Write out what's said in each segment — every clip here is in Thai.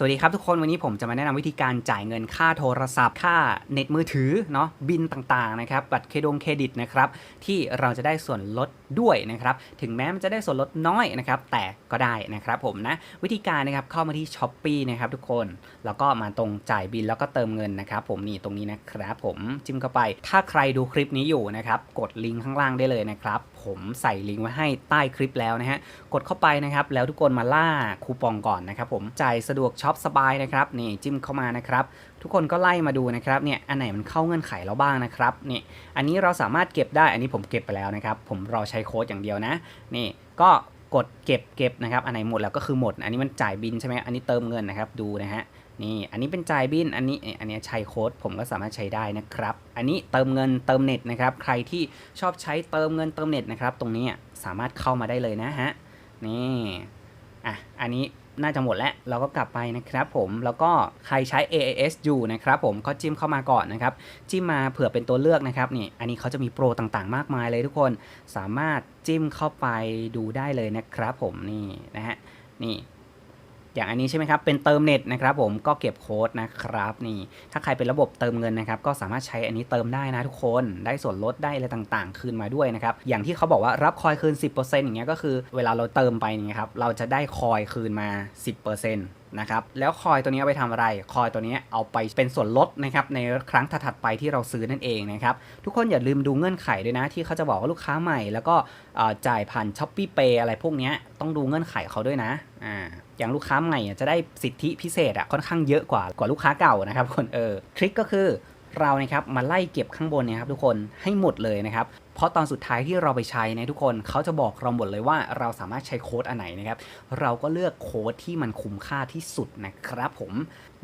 สวัสดีครับทุกคนวันนี้ผมจะมาแนะนำวิธีการจ่ายเงินค่าโทรศัพท์ ค่าเน็ตมือถือเนาะบินต่างๆนะครับบัตรเครดงเครดิตนะครับที่เราจะได้ส่วนลดด้วยนะครับถึงแม้มันจะได้ส่วนลดน้อยนะครับแต่ก็ได้นะครับผมนะวิธีการนะครับเข้ามาที่ช้อปปีนะครับทุกคนแล้วก็มาตรงจ่ายบินแล้วก็เติมเงินนะครับผมนี่ตรงนี้นะครับผมจิ้มเข้าไป ถ้าใครดูคลิปนี้อยู่นะครับกดลิงก์ข้างล่างได้เลยนะครับผมใส่ลิงก์ไว้ให้ใต้คลิปแล้วนะฮะกดเข้าไปนะครับแล้วทุกคนมาล่าคูปองก่อนนะครับผมจ่ายสะดวกช็อปสบายนะครับนี่จิ้มเข้ามานะครับ ทุกคนก็ไล่มาดูนะครับเนี่ยอันไหนมันเข้าเงื่อนไขเราบ้างนะครับนี่อันนี้เราสามารถเก็บได้อันนี้ผมเก็บไปแล้วนะครับ ผมรอใช้โค้ดอย่างเดียวนะ นี่ก็กดเก็บเก็บนะครับอันไหนหมดแล้วก็คือหมด อันนี้มันจ่ายบินใช่ไหมอันนี้เติมเงินนะครับดูนะฮะนี่อันนี้เป็นจ่ายบินอันนี้อันนี้ใช้โค้ดผมก็สามารถใช้ได้นะครับ อันนี้เติมเงินเติมเน็ตนะครับ ใครที่ชอบใช้เติมเงินเติมเน็ตนะครับ ตรงนี้สามารถเข้ามาได้เลยนะฮะนี่อะอันนี้ น่าจะหมดแล้ว เราก็กลับไปนะครับผมแล้วก็ใครใช้ AAS อยู่นะครับผมก็จิ้มเข้ามาก่อนนะครับ จิ้มมาเผื่อเป็นตัวเลือกนะครับนี่อันนี้เขาจะมีโปรต่างๆ มากมายเลยทุกคนสามารถจิ้มเข้าไปดูได้เลยนะครับผมนี่นะฮะนี่ อย่างอันนี้ใช่ไหมครับเป็นเติมเน็ตนะครับผมก็เก็บโค้ดนะครับนี่ถ้าใครเป็นระบบเติมเงินนะครับก็สามารถใช้อันนี้เติมได้นะทุกคนได้ส่วนลดได้อะไรต่างๆ คืนมาด้วยนะครับอย่างที่เขาบอกว่ารับคอยคืน 10%อย่างเงี้ยก็คือเวลาเราเติมไปนี่ครับเราจะได้คอยคืนมา 10%นะครับแล้วคอยตัวนี้เอาไปทำอะไร คอยตัวนี้เอาไปเป็นส่วนลดนะครับในครั้งถัดๆไปที่เราซื้อนั่นเองนะครับทุกคนอย่าลืมดูเงื่อนไขด้วยนะ ที่เขาจะบอกว่าลูกค้าใหม่ แล้วก็จ่ายผ่านช้อปปี้เปอะไรพวกนี้ต้องดูเงื่อนไขเขาด้วยนะอ่า อย่างลูกค้าใหม่จะได้สิทธิพิเศษอะค่อนข้างเยอะกว่ากว่าลูกค้าเก่านะครับคนเออทริคก็คือเรานะครับมาไล่เก็บข้างบนเนี่ยครับทุกคนให้หมดเลยนะครับเพราะตอนสุดท้ายที่เราไปใช้เนยทุกคนเขาจะบอกเราหมดเลยว่าเราสามารถใช้โค้ดอันไหนนะครับเราก็เลือกโค้ดที่มันคุ้มค่าที่สุดนะครับผม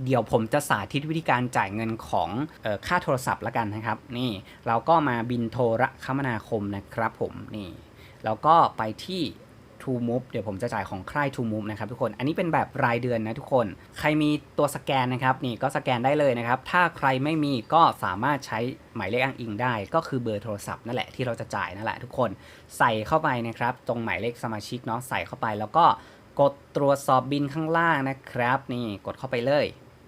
เดี๋ยวผมจะสาธิตวิธีการจ่ายเงินของออค่าโทรศัพท์ละกันนะครับ นี่เราก็มาบินโทรคมนาคมนะครับผมนี่แล้วก็ไปที่ True Move เดี๋ยวผมจะจ่ายของค่าย True Move นะครับทุกคน อันนี้เป็นแบบรายเดือนนะทุกคน ใครมีตัวสแกนนะครับนี่ก็สแกนได้เลยนะครับ ถ้าใครไม่มีก็สามารถใช้หมายเลขอ้างอิงได้ ก็คือเบอร์โทรศัพท์นั่นแหละที่เราจะจ่ายนั่นแหละทุกคน ใส่เข้าไปนะครับตรงหมายเลขสมาชิกเนาะใส่เข้าไปแล้วก็กดตรวจสอบบินข้างล่างนะครับ นี่กดเข้าไปเลย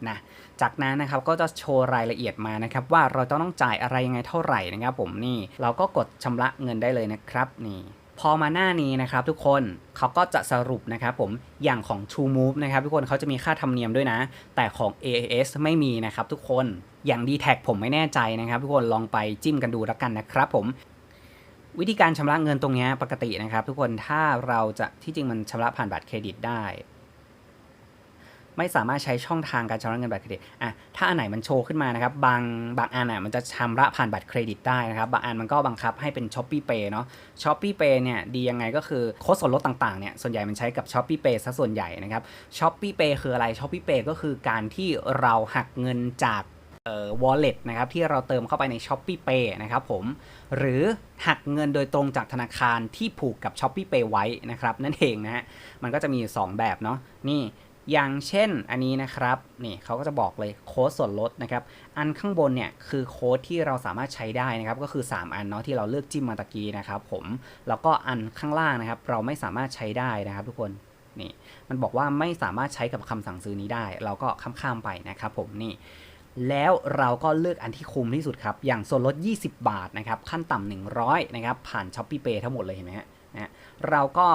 นะจากนั้นนะครับก็จะโชว์รายละเอียดมานะครับ ว่าเราจะต้องจ่ายอะไรยังไงเท่าไหร่นะครับ ผมนี่เราก็กดชำระเงินได้เลยนะครับนี่ พอมาหน้านี้นะครับทุกคนเขาก็จะสรุปนะครับผมอย่างของ True Move นะครับทุกคนเขาจะมีค่าธรรมเนียมด้วยนะ แต่ของ AAS ไม่มีนะครับทุกคนอย่าง d t แทผมไม่แน่ใจนะครับ ทุกคนลองไปจิ้มกันดูแล้วกันนะครับผมวิธีการชำระเงินตรงนี้ปกตินะครับ ทุกคนถ้าเราจะที่จริงมันชำระผ่านบัตรเครดิตได้ ไม่สามารถใช้ช่องทางการชำระเงินบัตรเครดิตอะถ้าอันไหนมันโชว์ขึ้นมานะครับบางบางอันอะมันจะชำระผ่านบัตรเครดิตได้นะครับบางอันมันก็บังคับให้เป็น s h อ p e e Pay เนาะ s h อ p e e Pay เนี่ยดียังไงก็คือโค้ดส่วนลดต่างๆเนี่ยส่วนใหญ่มันใช้กับ s h อ p e e Pay ซะส่วนใหญ่นะครับ s h อ p e e Pay คืออะไร s h อ p e e Pay ก็คือการที่เราหักเงินจากเอ่อ wallet นะครับที่เราเติมเข้าไปใน s h อ p e e Pay นะครับผมหรือหักเงินโดยตรงจากธนาคารที่ผูกกับ s h อ p e e Pay ไว้นะครับนั่นเองนะฮะมันก็จะมีอยู่สองแบบเนาะนี่ อย่างเช่นอันนี้นะครับนี่เขาก็จะบอกเลยโค้ดส่วนลดนะครับ อันข้างบนเนี่ยคือโค้ดที่เราสามารถใช้ได้นะครับ ก็คือ 3 อันเนาะที่เราเลือกจิ้มมาตะกี้นะครับ ผมแล้วก็อันข้างล่างนะครับ เราไม่สามารถใช้ได้นะครับ ทุกคนนี่ มันบอกว่าไม่สามารถใช้กับคำสั่งซื้อนี้ได้ เราก็ข้ามๆไปนะครับ ผมนี่แล้วเราก็เลือกอันที่คุ้มที่สุดครับ อย่างส่วนลด 20 บาทนะครับ ขั้นต่ำ100นะครับผ่าน s h อ p e e Pay ทั้งหมดเลยเห็นไหมฮะนะฮะเราก็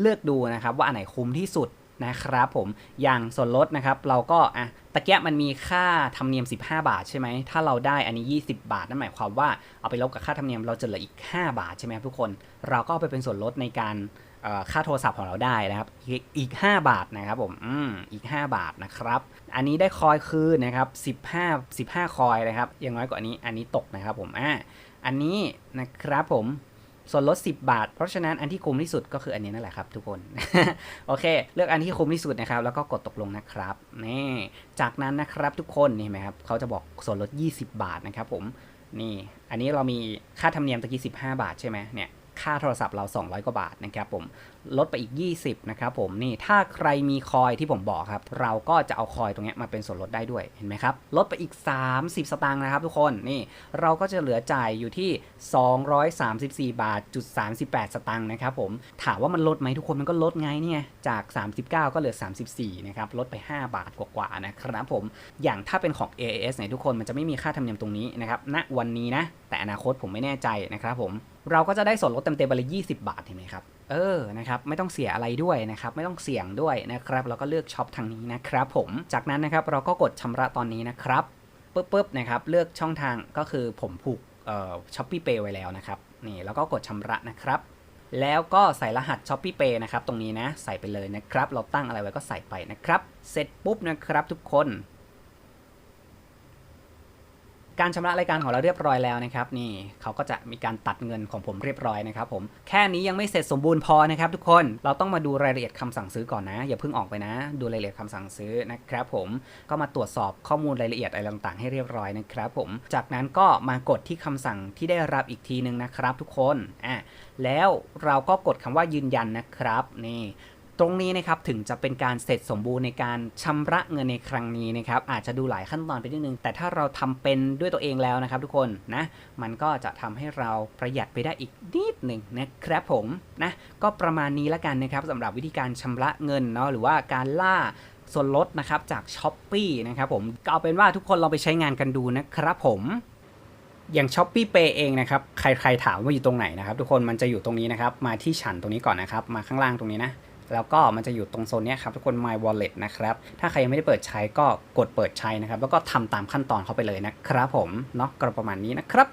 เลือกดูนะครับว่าอันไหนคุ้มที่สุด นะครับผมอย่างส่วนลดนะครับเราก็อะตะเกียบมันมีค่าธรรมเนียม 15 บาทใช่ไหมถ้าเราได้อันนี้ 20 บาทนั่นหมายความว่าเอาไปลบกับค่าธรรมเนียมเราจะเหลืออีก 5 บาทใช่ไหมทุกคน เราก็ไปเป็นส่วนลดในการค่าโทรศัพท์ของเราได้นะครับอีก 5 บาทนะครับผมอืมอีก 5 บาทนะครับ อันนี้ได้คอยคืนนะครับ15 15 คอยนะครับย่างน้อยกว่านี้อันนี้ตกนะครับผมอ่าอันนี้นะครับผม ส่วนลด 10 บาท เพราะฉะนั้นอันที่คุ้มที่สุดก็คืออันนี้นั่นแหละครับทุกคน โอเค เลือกอันที่คุ้มที่สุดนะครับ แล้วก็กดตกลงนะครับนี่จากนั้นนะครับทุกคนนี่เห็นไหมครับเขาจะบอกส่วนลด 20 บาทนะครับผมนี่ อันนี้เรามีค่าธรรมเนียมตะกี้ 15 บาทใช่ไหมเนี่ย ค่าโทรศัพท์เรา 200 กว่าบาทนะครับผมลดไปอีก 20นะครับผมนี่ถ้าใครมีคอยที่ผมบอกครับ เราก็จะเอาคอยตรงนี้มาเป็นส่วนลดได้ด้วยเห็นไหมครับลดไปอีก 30 สตางค์นะครับทุกคนนี่เราก็จะเหลือจ่ายอยู่ที่ 234 บาทจุด38 สตางค์นะครับผมถามว่ามันลดไหมทุกคนมันก็ลดไงเนี่ยจาก 39 ก็เหลือ 34นะครับลดไป 5 บาทกว่าๆนะครับผมอย่างถ้าเป็นของ AAS เนี่ยทุกคนมันจะไม่มีค่าธรรมเนียมตรงนี้นะครับณวันนี้นะแต่อนาคตผมไม่แน่ใจนะครับผม เราก็จะได้ส่วนลดเต็มๆไปเลย20 บาทเห็นไหมครับ เออ นะครับ ไม่ต้องเสียอะไรด้วยนะครับ ไม่ต้องเสี่ยงด้วยนะครับแล้วก็เลือกช็อปทางนี้นะครับผม จากนั้นนะครับเราก็กดชำระตอนนี้นะครับปึ๊บปึ๊บนะครับ เลือกช่องทางก็คือผมผูกเอ่อช้อปปี้เปไว้แล้วนะครับ นี่แล้วก็กดชำระนะครับ แล้วก็ใส่รหัส s h อ p e e Pay นะครับ ตรงนี้นะ ใส่ไปเลยนะครับ เราตั้งอะไรไว้ก็ใส่ไปนะครับ เสร็จปุ๊บนะครับทุกคน การชำระรายการของเราเรียบร้อยแล้วนะครับนี่เขาก็จะมีการตัดเงินของผมเรียบร้อยนะครับผมแค่นี้ยังไม่เสร็จสมบูรณ์พอนะครับทุกคนเราต้องมาดูรายละเอียดคำสั่งซื้อก่อนนะ อย่าเพิ่งออกไปนะ ดูรายละเอียดคำสั่งซื้อนะครับผมก็มาตรวจสอบข้อมูลรายละเอียดอะไรต่างๆ ให้เรียบร้อยนะครับผมจากนั้นก็มากดที่คำสั่งที่ได้รับอีกทีนึงนะครับ ทุกคนอะแล้วเราก็กดคำว่ายืนยันนะครับนี่ ตรงนี้นะครับถึงจะเป็นการเสร็จสมบูรณ์ในการชำระเงินในครั้งนี้นะครับอาจจะดูหลายขั้นตอนไปนิดนึง แต่ถ้าเราทำเป็นด้วยตัวเองแล้วนะครับ ทุกคนนะมันก็จะทำให้เราประหยัดไปได้อีกนิดหนึ่งนะครับผมนะก็ประมาณนี้ล้วกันนะครับสำหรับวิธีการชำระเงินเนาะหรือว่าการล่าส่วนลดนะครับจาก s h อ p e e นะครับผมก็เอาเป็นว่าทุกคนลองไปใช้งานกันดูนะครับผมอย่าง s h อ p e e Pay เองนะครับใครๆถามว่าอยู่ตรงไหนนะครับ ทุกคนมันจะอยู่ตรงนี้นะครับมาที่ฉันตรงนี้ก่อนนะครับมาข้างล่างตรงนี้นะ แล้วก็มันจะอยู่ตรงโซนนี้ครับทุกคน My Wallet นะครับ ถ้าใครยังไม่ได้เปิดใช้ก็กดเปิดใช้นะครับ แล้วก็ทำตามขั้นตอนเข้าไปเลยนะครับผม เนาะก็ประมาณนี้นะครับ